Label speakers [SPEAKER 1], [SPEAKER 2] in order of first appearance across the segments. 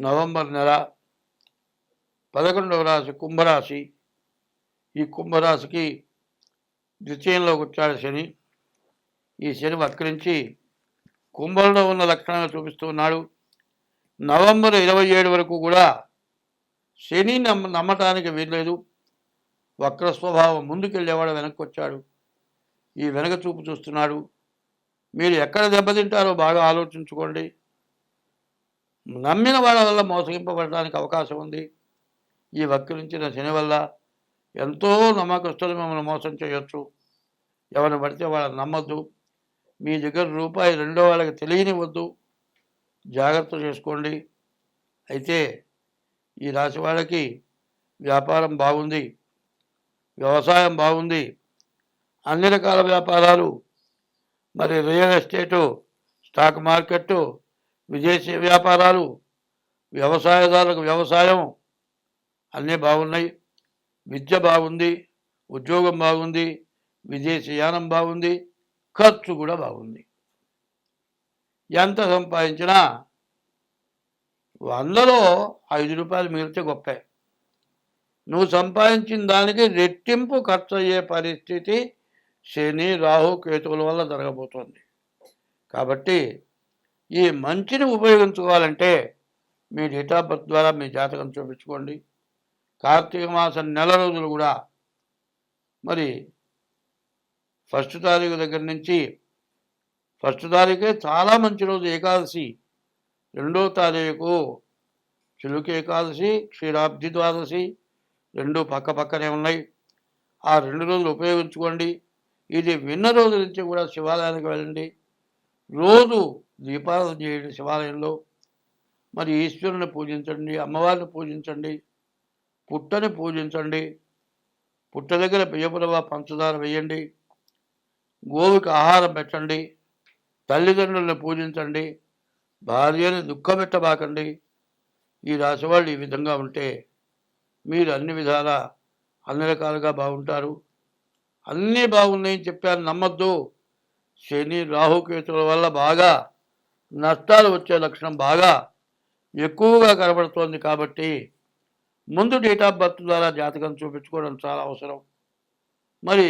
[SPEAKER 1] November నెల పదకొండవ రాశి కుంభరాశి. ఈ కుంభరాశికి ద్వితీయంలోకి వచ్చాడు శని. ఈ శని వక్రించి కుంభంలో ఉన్న లక్షణాలు చూపిస్తున్నాడు నవంబర్ ఇరవై ఏడు వరకు కూడా శని నమ్మ నమ్మటానికి వీల్లేదు. వక్ర స్వభావం ముందుకెళ్ళేవాడు వెనక్కి వచ్చాడు. ఈ వెనక చూపు చూస్తున్నాడు. మీరు ఎక్కడ దెబ్బతింటారో బాగా ఆలోచించుకోండి. నమ్మిన వాళ్ళ వల్ల మోసగింపబడడానికి అవకాశం ఉంది. ఈ వక్రించిన శని వల్ల ఎంతో నమ్మకస్తులు మిమ్మల్ని మోసం చేయొచ్చు. ఎవరిని పడితే వాళ్ళని నమ్మద్దు. మీ దగ్గర రూపాయి రెండో వాళ్ళకి తెలియనివ్వద్దు. జాగ్రత్త చేసుకోండి. అయితే ఈ రాశి వాళ్ళకి వ్యాపారం బాగుంది. వ్యవసాయం బాగుంది. అన్ని రకాల వ్యాపారాలు మరి రియల్ ఎస్టేటు స్టాక్ మార్కెట్టు విదేశీ వ్యాపారాలు వ్యవసాయదారులకు వ్యవసాయం అన్నీ బాగున్నాయి. విద్య బాగుంది ఉద్యోగం బాగుంది విదేశీయానం బాగుంది ఖర్చు కూడా బాగుంది. ఎంత సంపాదించినా వందలో ఐదు రూపాయలు మిగిలితే గొప్పే. నువ్వు సంపాదించిన దానికి రెట్టింపు ఖర్చు అయ్యే పరిస్థితి శని రాహు కేతువుల వల్ల జరగబోతోంది. కాబట్టి ఈ మంచిని ఉపయోగించుకోవాలంటే మీ డేటాబర్త్ ద్వారా మీ జాతకం చూపించుకోండి. కార్తీక మాసం నెల రోజులు కూడా మరి ఫస్ట్ తారీఖు దగ్గర నుంచి ఫస్ట్ తారీఖే చాలా మంచి రోజు ఏకాదశి. రెండో తారీఖు చిలుక ఏకాదశి క్షీరాబ్ది ద్వాదశి రెండు పక్క పక్కనే ఉన్నాయి. ఆ రెండు రోజులు ఉపయోగించుకోండి. ఇది విన్న రోజు నుంచి కూడా శివాలయానికి వెళ్ళండి. రోజు దీపారాధన చేయండి శివాలయంలో. మరి ఈశ్వరుని పూజించండి అమ్మవారిని పూజించండి పుట్టని పూజించండి పుట్ట దగ్గర బియ్యపురవ పంచదార వేయండి గోవుకి ఆహారం పెట్టండి తల్లిదండ్రులను పూజించండి భార్యని దుఃఖపెట్టబాకండి ఈ రాశి వాళ్ళు ఈ విధంగా ఉంటే మీరు అన్ని విధాలా అన్ని రకాలుగా బాగుంటారు. అన్నీ బాగున్నాయని చెప్పాను నమ్మద్దు. శని రాహుకేతుల వల్ల బాగా నష్టాలు వచ్చే లక్షణం బాగా ఎక్కువగా కనబడుతోంది కాబట్టి ముందు డేట్ ఆఫ్ బర్త్ ద్వారా జాతకం చూపించుకోవడం చాలా అవసరం. మరి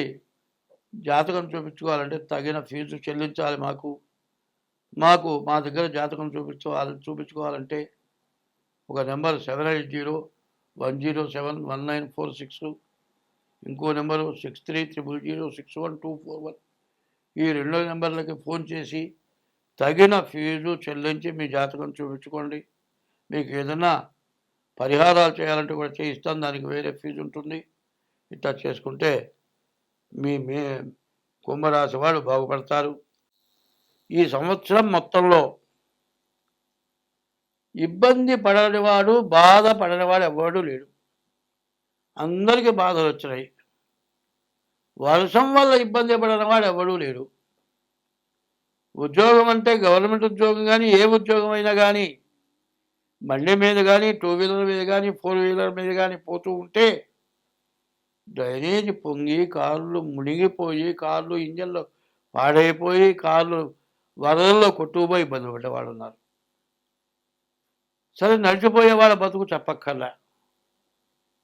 [SPEAKER 1] జాతకం చూపించుకోవాలంటే తగిన ఫీజు చెల్లించాలి మాకు. మాకు మా దగ్గర జాతకం చూపించుకోవాలి చూపించుకోవాలంటే ఒక number seven eight zero one zero seven one nine four six ఇంకో number six three triple zero six one two four one. ఈ రెండో నెంబర్లకి ఫోన్ చేసి తగిన ఫీజు చెల్లించి మీ జాతకం చూపించుకోండి. మీకు ఏదైనా పరిహారాలు చేయాలంటే కూడా చేయిస్తాను. దానికి వేరే ఫీజు ఉంటుంది. ఇట్లా చేసుకుంటే మీ మీ కుంభరాశి వాళ్ళు బాగుపడతారు. ఈ సంవత్సరం మొత్తంలో ఇబ్బంది పడనివాడు బాధ పడనివాడు ఎవడు లేడు. అందరికీ బాధలు వచ్చినాయి. వర్షం వల్ల ఇబ్బంది పడనివాడు ఎవడూ లేడు. ఉద్యోగం అంటే గవర్నమెంట్ ఉద్యోగం కానీ ఏ ఉద్యోగం అయినా కానీ బండి మీద కానీ టూ వీలర్ మీద కానీ ఫోర్ వీలర్ మీద కానీ పోతూ ఉంటే డ్రైనేజ్ పొంగి కార్లు మునిగిపోయి కార్లు ఇంజన్లు పాడైపోయి కార్లు వరదల్లో కొట్టుకుపోయి ఇబ్బంది పడ్డవాళ్ళు ఉన్నారు. సరే నడిచిపోయే వాళ్ళ బతుకు చెప్పక్కర్లే.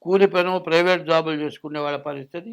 [SPEAKER 1] కూలి పను ప్రైవేట్ జాబులు చేసుకునే వాళ్ళ పరిస్థితి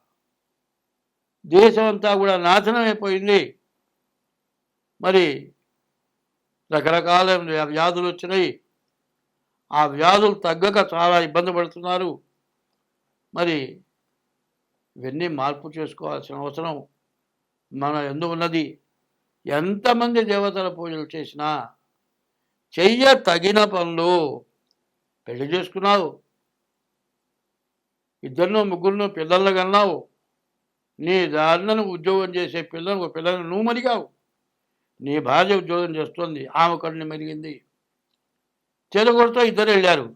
[SPEAKER 1] దేశం అంతా కూడా నాశనం అయిపోయింది మరి రకరకాల వ్యాధులు వచ్చినాయి. ఆ వ్యాధులు తగ్గక చాలా ఇబ్బంది పడుతున్నారు. మరి ఇవన్నీ మార్పు చేసుకోవాల్సిన అవసరం మన ఎందు ఉన్నది. ఎంతమంది దేవతల పూజలు చేసినా చెయ్య తగిన పనులు పెళ్ళి చేసుకున్నావు. ఇద్దరినో ముగ్గురినో పిల్లలు కన్నావు. నీ దారిని ఉద్యోగం చేసే పిల్లలు పిల్లలు నువ్వు మరిగావు నీ భార్య ఉద్యోగం చేస్తుంది ఆమె కడుని మెరిగింది. చెరుగొడుతో ఇద్దరు వెళ్ళారు.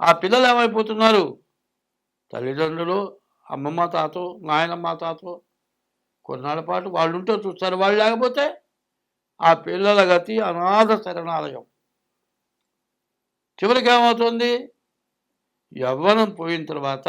[SPEAKER 1] ఆ పిల్లలు ఏమైపోతున్నారు? తల్లిదండ్రులు అమ్మమ్మ తాతో నాయనమ్మ తాతో. కొన్నాళ్ళ పాటు వాళ్ళు ఉంటే చూస్తారు వాళ్ళు లేకపోతే ఆ పిల్లల గతి అనాథ శరణాలయం. చివరికి ఏమవుతుంది? యవ్వనం పోయిన తర్వాత